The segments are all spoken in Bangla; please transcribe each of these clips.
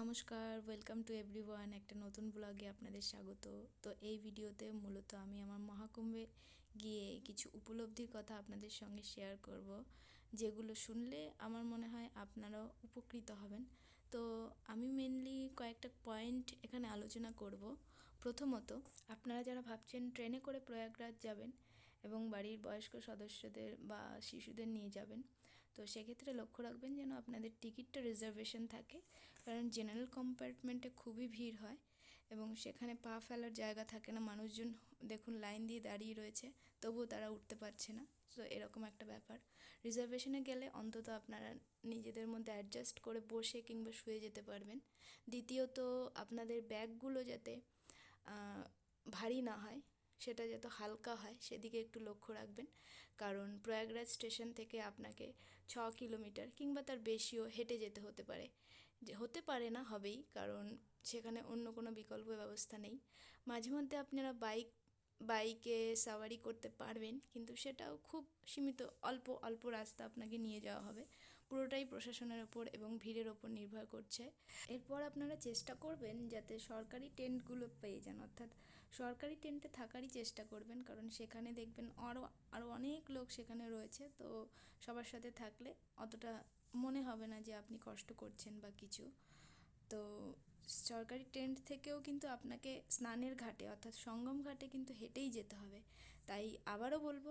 নমস্কার ওয়েলকাম টু এভরিওয়ান একটা নতুন ব্লগে আপনাদের স্বাগত। তো এই ভিডিওতে মূলত আমি আমার মহাকুম্ভে গিয়ে কিছু উপলব্ধির কথা আপনাদের সঙ্গে শেয়ার করব, যেগুলো শুনলে আমার মনে হয় আপনারাও উপকৃত হবেন। তো আমি মেনলি কয়েকটা পয়েন্ট এখানে আলোচনা করব। প্রথমত, আপনারা যারা ভাবছেন ট্রেনে করে প্রয়াগরাজ যাবেন এবং বাড়ির বয়স্ক সদস্যদের বা শিশুদের নিয়ে যাবেন তো সেক্ষেত্রে লক্ষ্য রাখবেন যেন আপনাদের টিকিটটা রিজার্ভেশন থাকে। কারণ জেনারেল কম্পার্টমেন্টে খুবই ভিড় হয় এবং সেখানে পা ফেলার জায়গা থাকে না। মানুষজন দেখুন লাইন দিয়ে দাঁড়িয়ে রয়েছে, তবুও তারা উঠতে পারছে না। তো এরকম একটা ব্যাপার। রিজার্ভেশনে গেলে অন্তত আপনারা নিজেদের মধ্যে অ্যাডজাস্ট করে বসে কিংবা শুয়ে যেতে পারবেন। দ্বিতীয়ত, আপনাদের ব্যাগগুলো যাতে ভারী না হয় সেটা যাতে হালকা হয় সেদিকে একটু লক্ষ্য রাখবেন। কারণ প্রয়াগরাজ স্টেশন থেকে আপনাকে ছ কিলোমিটার কিংবা তার বেশিও হেঁটে যেতে হতে পারে। যে, হতে পারে না, হবেই। কারণ সেখানে অন্য কোনো বিকল্প ব্যবস্থা নেই। মাঝে মধ্যে আপনারা বাইক, বাইকে সাওয়ারি করতে পারবেন, কিন্তু সেটাও খুব সীমিত, অল্প অল্প রাস্তা আপনাকে নিয়ে যাওয়া হবে। পুরোটাই প্রশাসনের ওপর এবং ভিড়ের ওপর নির্ভর করছে। এরপর আপনারা চেষ্টা করবেন যাতে সরকারি টেন্টগুলো পেয়ে যান। অর্থাৎ সরকারি টেন্টে থাকারই চেষ্টা করবেন, কারণ সেখানে দেখবেন আরও আরও অনেক লোক সেখানে রয়েছে, তো সবার সাথে থাকলে অতটা মনে হবে না যে আপনি কষ্ট করছেন বা কিছু। তো সরকারি টেন্ট থেকেও কিন্তু আপনাকে স্নানের ঘাটে, অর্থাৎ সঙ্গম ঘাটে কিন্তু হেঁটেই যেতে হবে। তাই আবারও বলব,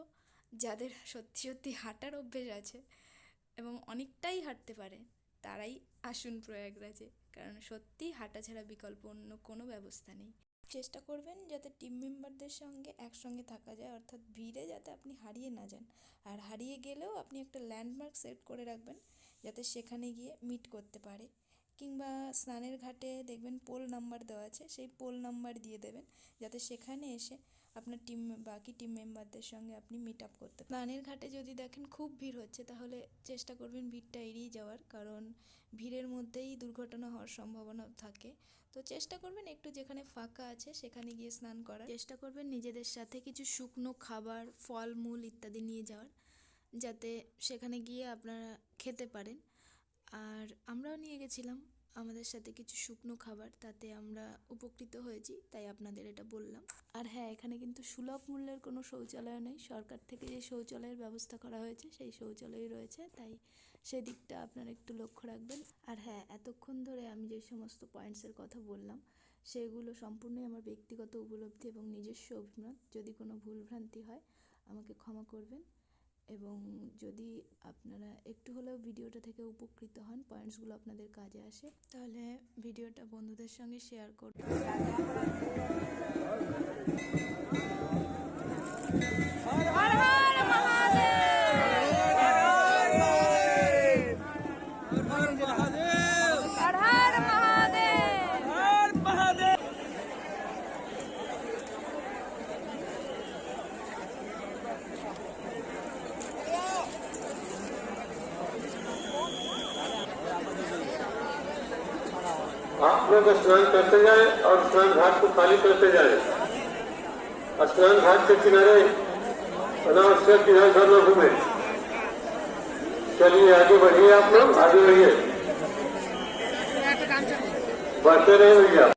যাদের সত্যি সত্যি হাঁটার অভ্যেস আছে এবং অনেকটাই হাঁটতে পারে, তারাই আসুন প্রয়াগরাজে, কারণ সত্যি হাঁটা ছাড়া বিকল্প অন্য কোনো ব্যবস্থা নেই। চেষ্টা করবেন যাতে টিম মেম্বারদের সঙ্গে একসঙ্গে থাকা যায়, অর্থাৎ ভিড়ে যাতে আপনি হারিয়ে না যান। আর হারিয়ে গেলেও আপনি একটা ল্যান্ডমার্ক সেট করে রাখবেন, যাতে সেখানে গিয়ে মিট করতে পারে। কিংবা স্নানের ঘাটে দেখবেন পোল নাম্বার দেওয়া আছে, সেই পোল নাম্বার দিয়ে দেবেন, যাতে সেখানে এসে আপনার টিম বাকি টিম মেম্বারদের সঙ্গে আপনি মিট আপ করতে স্নানের ঘাটে যদি দেখেন খুব ভিড় হচ্ছে, তাহলে চেষ্টা করবেন ভিড়টা এড়িয়ে যাওয়ার, কারণ ভিড়ের মধ্যেই দুর্ঘটনা হওয়ার সম্ভাবনা থাকে। তো চেষ্টা করবেন একটু যেখানে ফাঁকা আছে, সেখানে গিয়ে স্নান করার। চেষ্টা করবেন নিজেদের সাথে কিছু শুকনো খাবার, ফলমূল ইত্যাদি নিয়ে যাওয়ার, যাতে সেখানে গিয়ে আপনারা খেতে পারেন। আর আমরাও নিয়ে গেছিলাম আমাদের সাথে কিছু শুকনো খাবার, তাতে আমরা উপকৃত হয়েছি, তাই আপনাদের এটা বললাম। আর হ্যাঁ এখানে কিন্তু সুলভ মূল্যের কোনো শৌচালয় নেই। সরকার থেকে যে শৌচালয়ের ব্যবস্থা করা হয়েছে, সেই শৌচালয় রয়েছে, তাই সেদিকটা আপনারা একটু লক্ষ্য রাখবেন। আর হ্যাঁ এতক্ষণ ধরে আমি যে সমস্ত পয়েন্টসের কথা বললাম, সেগুলো সম্পূর্ণই আমার ব্যক্তিগত উপলব্ধি এবং নিজস্ব অভিমত। যদি কোনো ভুলভ্রান্তি হয়, আমাকে ক্ষমা করবেন। এবং যদি আপনারা একটু হলেও ভিডিওটা থেকে উপকৃত হন পয়েন্টসগুলো আপনাদের কাজে আসে, তাহলে ভিডিওটা বন্ধুদের সঙ্গে শেয়ার করতে आप लोग स्नान करते जाए और स्नान घाट को खाली करते जाए। स्नान घाट के किनारे अनावश्यक इधर घर न घूमे। चलिए, आगे बढ़िए आप लोग, आगे बढ़िए। बढ़ते रहे भैया।